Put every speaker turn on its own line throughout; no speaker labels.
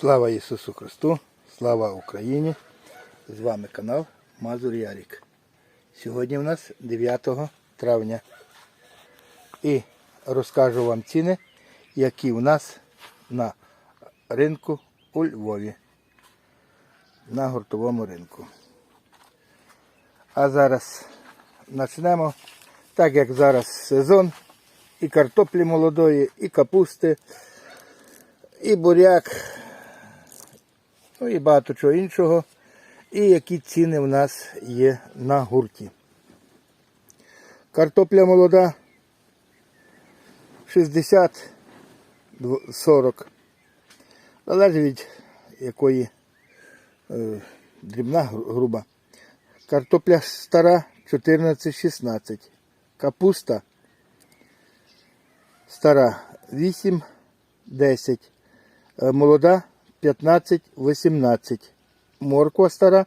Слава Ісусу Христу, слава Україні! З вами канал Мазур Ярік. Сьогодні у нас 9 травня. І розкажу вам ціни, які у нас на ринку у Львові. На гуртовому ринку. А зараз почнемо. Так як зараз сезон, і картоплі молодої, і капусти, і буряк, ну і багато чого іншого. І які ціни в нас є на гурті. Картопля молода 60 дв- 40. Залежить від якої е, дрібна груба. Картопля стара 14-16. Капуста стара 8-10. Е, Молода 15-18. Морква стара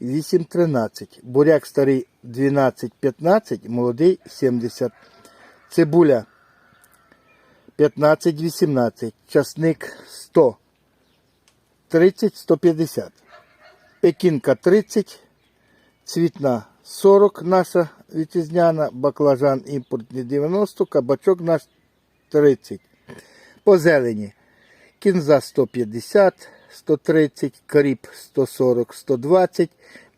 8-13. Буряк старий 12-15, молодий 70. Цибуля 15-18. Часник 100. 30-150. Пекінка 30. Цвітна 40 наша вітчизняна, баклажан імпортний 90, кабачок наш 30. По зелені. Кінза 150, 130, кріп 140, 120,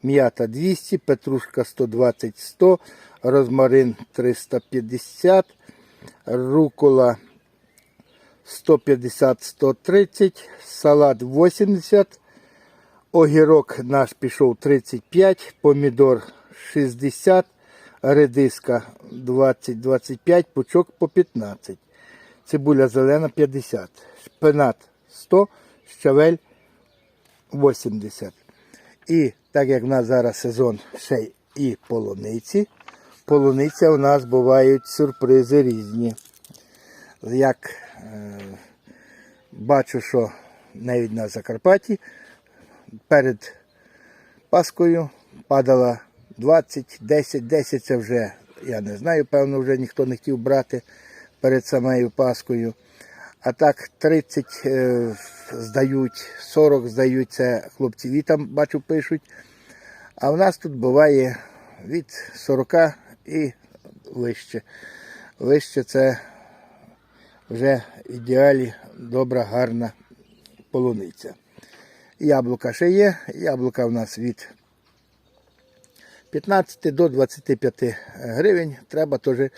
м'ята 200, петрушка 120, 100, розмарин 350, рукола 150, 130, салат 80, огірок наш пішов 35, помідор 60, редиска 20-25, пучок по 15. Цибуля зелена 50, шпинат 100, щавель 80. І так як в нас зараз сезон ще і полуниці, полуниця у нас бувають сюрпризи різні. Як е, бачу, що навіть на Закарпатті перед Паскою падала 20, 10, 10 це вже, я не знаю, певно, вже ніхто не хотів брати перед самою Паскою. А так 30 е, здають, 40 здають, це хлопці там бачу пишуть. А в нас тут буває від 40 і вище. Вище це вже ідеалі добра, гарна полуниця. Яблука ще є. Яблука в нас від 15 до 25 гривень. Треба теж е,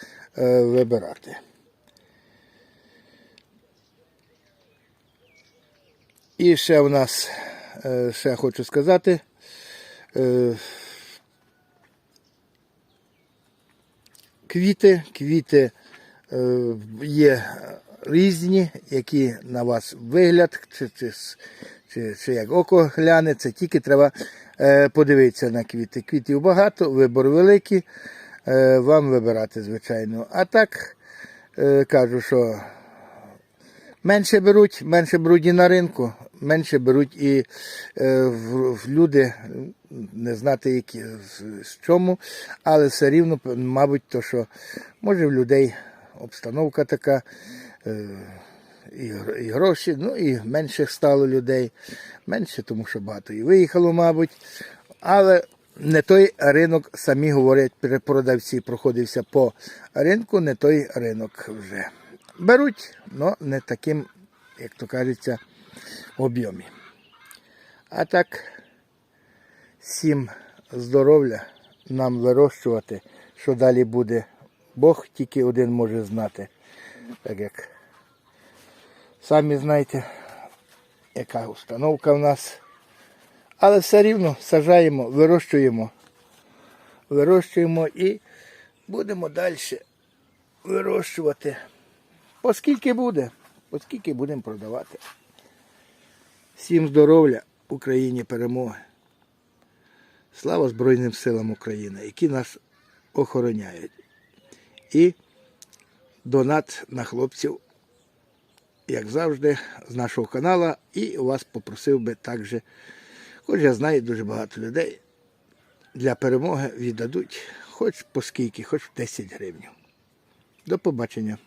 вибирати. І ще у нас, е, ще хочу сказати, е, квіти, квіти е, є різні, які на вас вигляд, чи, чи, чи, чи як око гляне, це тільки треба подивитися на квіти. Квітів багато, вибор великий, вам вибирати, звичайно. А так кажу, що Менше беруть, менше беруть і на ринку, менше беруть і е, люди, не знати які з, чому, але все рівно, мабуть, то що може в людей обстановка така, е, і гроші, ну і менше стало людей, менше, тому що багато і виїхало, мабуть. Але не той ринок, самі говорять, продавці проходився по ринку, не той ринок вже. Беруть, але не таким, як то кажеться, об'ємі. А так, всім здоров'я нам вирощувати, що далі буде. Бог тільки один може знати. Так як самі знаєте, яка установка в нас. Але все рівно сажаємо, вирощуємо. Вирощуємо і будемо далі вирощувати. Оскільки буде, оскільки будемо продавати. Всім здоров'я, Україні перемоги. Слава Збройним силам України, які нас охороняють. І донат на хлопців, як завжди, з нашого каналу. І вас попросив би також, хоч я знаю дуже багато людей, для перемоги віддадуть хоч по скільки, хоч 10 гривень. До побачення.